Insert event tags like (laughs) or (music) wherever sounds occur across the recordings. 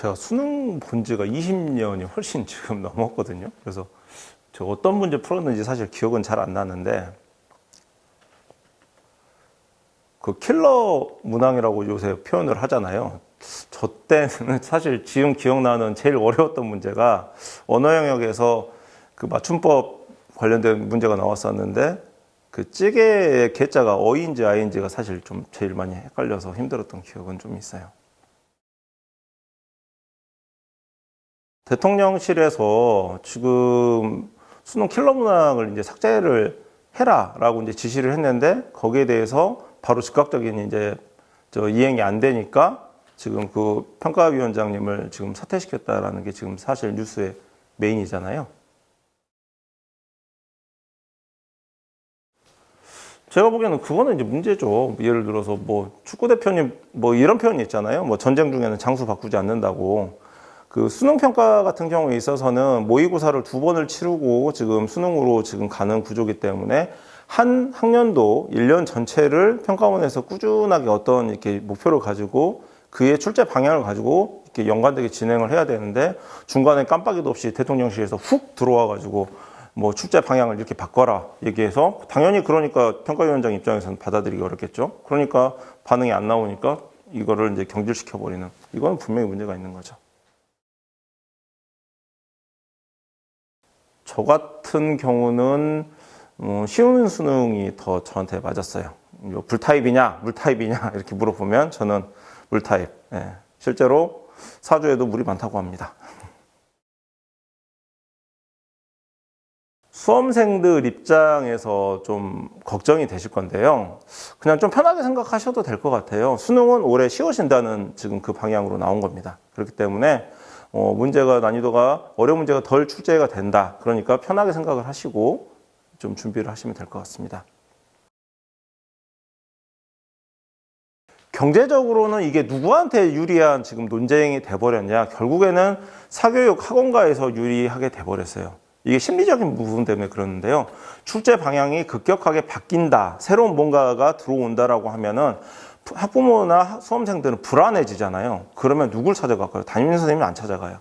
제가 수능 본 지가 20년이 훨씬 지금 (laughs) 넘었거든요. 그래서 저 어떤 문제 풀었는지 사실 기억은 잘 안 나는데 그 킬러 문항이라고 요새 표현을 하잖아요. 저 때는 (laughs) 사실 지금 기억나는 제일 어려웠던 문제가 언어 영역에서 그 맞춤법 관련된 문제가 나왔었는데 그 찌개의 개자가 어인지 아인지가 사실 좀 제일 많이 헷갈려서 힘들었던 기억은 좀 있어요. 대통령실에서 지금 수능 킬러 문항을 이제 삭제를 해라라고 이제 지시를 했는데 거기에 대해서 바로 즉각적인 이제 저 이행이 안 되니까 지금 그 평가위원장님을 지금 사퇴시켰다라는 게 지금 사실 뉴스의 메인이잖아요. 제가 보기에는 그거는 이제 문제죠. 예를 들어서 뭐 축구 대표님 뭐 이런 표현이 있잖아요. 뭐 전쟁 중에는 장수 바꾸지 않는다고. 그 수능 평가 같은 경우에 있어서는 모의고사를 두 번을 치르고 지금 수능으로 지금 가는 구조기 때문에 한 학년도 1년 전체를 평가원에서 꾸준하게 어떤 이렇게 목표를 가지고 그의 출제 방향을 가지고 이렇게 연관되게 진행을 해야 되는데 중간에 깜빡이도 없이 대통령실에서 훅 들어와 가지고 뭐 출제 방향을 이렇게 바꿔라 얘기해서 당연히 그러니까 평가위원장 입장에서는 받아들이기 어렵겠죠. 그러니까 반응이 안 나오니까 이거를 이제 경질시켜 버리는 이건 분명히 문제가 있는 거죠. 저 같은 경우는 어, 쉬운 수능이 더 저한테 맞았어요. 뭐 불타입이냐, 물타입이냐 (laughs) 이렇게 물어보면 저는 물타입. 예, 실제로 사주에도 물이 많다고 합니다. (laughs) 수험생들 입장에서 좀 걱정이 되실 건데요. 그냥 좀 편하게 생각하셔도 될 것 같아요. 수능은 올해 쉬워진다는 지금 그 방향으로 나온 겁니다. 그렇기 때문에 어, 문제가 난이도가 어려운 문제가 덜 출제가 된다. 그러니까 편하게 생각을 하시고 좀 준비를 하시면 될 것 같습니다. 경제적으로는 이게 누구한테 유리한 지금 논쟁이 돼버렸냐? 결국에는 사교육 학원가에서 유리하게 돼버렸어요. 이게 심리적인 부분 때문에 그러는데요. 출제 방향이 급격하게 바뀐다. 새로운 뭔가가 들어온다라고 하면은 학부모나 수험생들은 불안해지잖아요. 그러면 누굴 찾아갈까요? 담임 선생님이 안 찾아가요.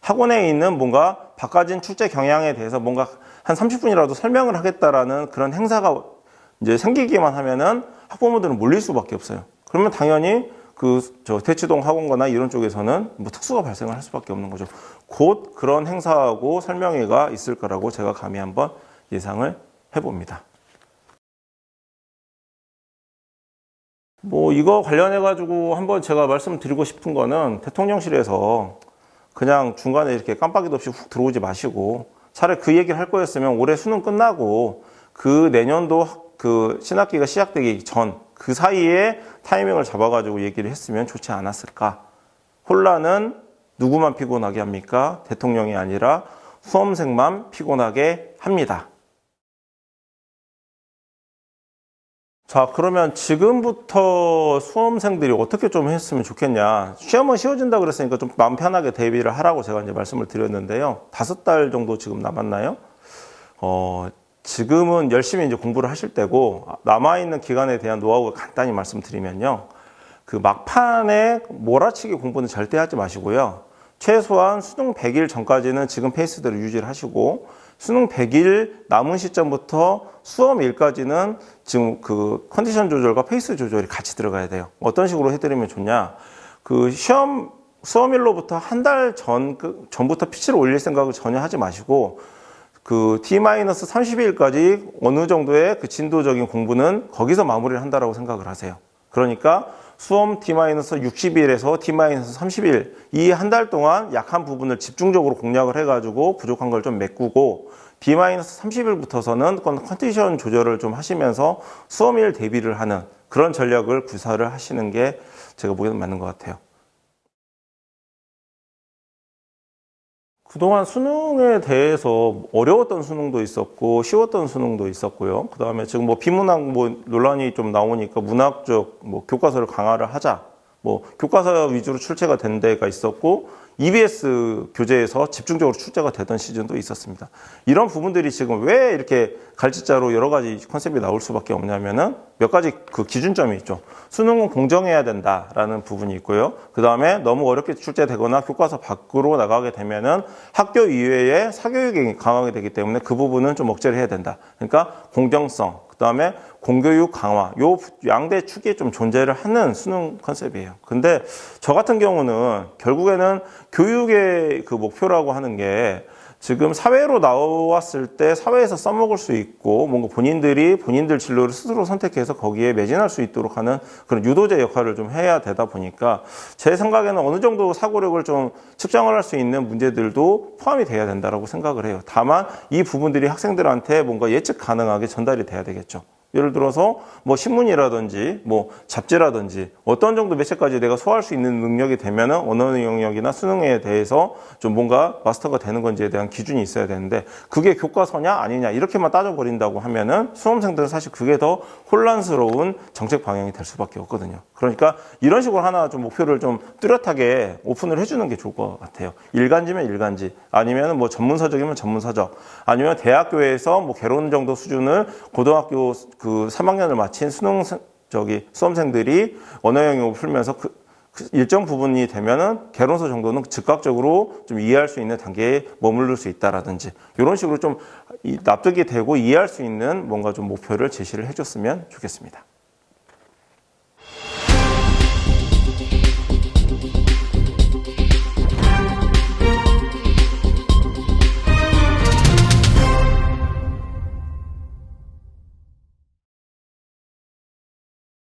학원에 있는 뭔가 바꿔진 출제 경향에 대해서 뭔가 한 30분이라도 설명을 하겠다라는 그런 행사가 이제 생기기만 하면은 학부모들은 몰릴 수밖에 없어요. 그러면 당연히 그 저 대치동 학원거나 이런 쪽에서는 뭐 특수가 발생을 할 수밖에 없는 거죠. 곧 그런 행사하고 설명회가 있을 거라고 제가 감히 한번 예상을 해봅니다. 뭐 이거 관련해 가지고 한번 제가 말씀드리고 싶은 거는 대통령실에서 그냥 중간에 이렇게 깜빡이도 없이 훅 들어오지 마시고 차라리 그 얘기를 할 거였으면 올해 수능 끝나고 그 내년도 그 신학기가 시작되기 전 그 사이에 타이밍을 잡아 가지고 얘기를 했으면 좋지 않았을까. 혼란은 누구만 피곤하게 합니까? 대통령이 아니라 수험생만 피곤하게 합니다. 자, 그러면 지금부터 수험생들이 어떻게 좀 했으면 좋겠냐. 시험은 쉬워진다 그랬으니까 좀 마음 편하게 대비를 하라고 제가 이제 말씀을 드렸는데요. 다섯 달 정도 지금 남았나요? 어, 지금은 열심히 이제 공부를 하실 때고, 남아있는 기간에 대한 노하우를 간단히 말씀드리면요. 그 막판에 몰아치기 공부는 절대 하지 마시고요. 최소한 수능 100일 전까지는 지금 페이스대로 유지를 하시고, 수능 100일 남은 시점부터 수험 일까지는 지금 그 컨디션 조절과 페이스 조절이 같이 들어가야 돼요. 어떤 식으로 해드리면 좋냐. 그 시험, 수험일로부터 한 달 전, 그 전부터 피치를 올릴 생각을 전혀 하지 마시고, 그 T-30일까지 어느 정도의 그 진도적인 공부는 거기서 마무리를 한다라고 생각을 하세요. 그러니까 수험 T-60일에서 T-30일 이 한 달 동안 약한 부분을 집중적으로 공략을 해가지고 부족한 걸 좀 메꾸고 D-30일부터서는 컨디션 조절을 좀 하시면서 수험일 대비를 하는 그런 전략을 구사를 하시는 게 제가 보기에는 맞는 것 같아요. 그동안 수능에 대해서 어려웠던 수능도 있었고 쉬웠던 수능도 있었고요. 그다음에 지금 뭐 비문학 뭐 논란이 좀 나오니까 문학적 뭐 교과서를 강화를 하자. 뭐 교과서 위주로 출제가 된 데가 있었고 EBS 교재에서 집중적으로 출제가 되던 시즌도 있었습니다. 이런 부분들이 지금 왜 이렇게 갈지자로 여러 가지 컨셉이 나올 수밖에 없냐면은 몇 가지 그 기준점이 있죠. 수능은 공정해야 된다라는 부분이 있고요. 그 다음에 너무 어렵게 출제되거나 교과서 밖으로 나가게 되면은 학교 이외에 사교육이 강하게 되기 때문에 그 부분은 좀 억제를 해야 된다. 그러니까 공정성, 그 다음에 공교육 강화, 요 양대 축이 좀 존재를 하는 수능 컨셉이에요. 근데 저 같은 경우는 결국에는 교육의 그 목표라고 하는 게 지금 사회로 나왔을 때 사회에서 써먹을 수 있고 뭔가 본인들이 본인들 진로를 스스로 선택해서 거기에 매진할 수 있도록 하는 그런 유도제 역할을 좀 해야 되다 보니까 제 생각에는 어느 정도 사고력을 좀 측정을 할 수 있는 문제들도 포함이 돼야 된다라고 생각을 해요. 다만 이 부분들이 학생들한테 뭔가 예측 가능하게 전달이 돼야 되겠죠. 예를 들어서 뭐 신문이라든지 뭐 잡지라든지 어떤 정도 매체까지 내가 소화할 수 있는 능력이 되면은 언어 영역이나 수능에 대해서 좀 뭔가 마스터가 되는 건지에 대한 기준이 있어야 되는데 그게 교과서냐 아니냐 이렇게만 따져버린다고 하면은 수험생들은 사실 그게 더 혼란스러운 정책 방향이 될 수밖에 없거든요. 그러니까 이런 식으로 하나 좀 목표를 좀 뚜렷하게 오픈을 해주는 게 좋을 것 같아요. 일간지면 일간지 아니면 뭐 전문서적이면 전문서적 아니면 대학교에서 뭐 개론 정도 수준을 고등학교 그 3학년을 마친 수능 저기 수험생들이 언어 영역을 풀면서 그, 그 일정 부분이 되면은 개론서 정도는 즉각적으로 좀 이해할 수 있는 단계에 머무를 수 있다라든지 이런 식으로 좀 이- 납득이 되고 이해할 수 있는 뭔가 좀 목표를 제시를 해줬으면 좋겠습니다.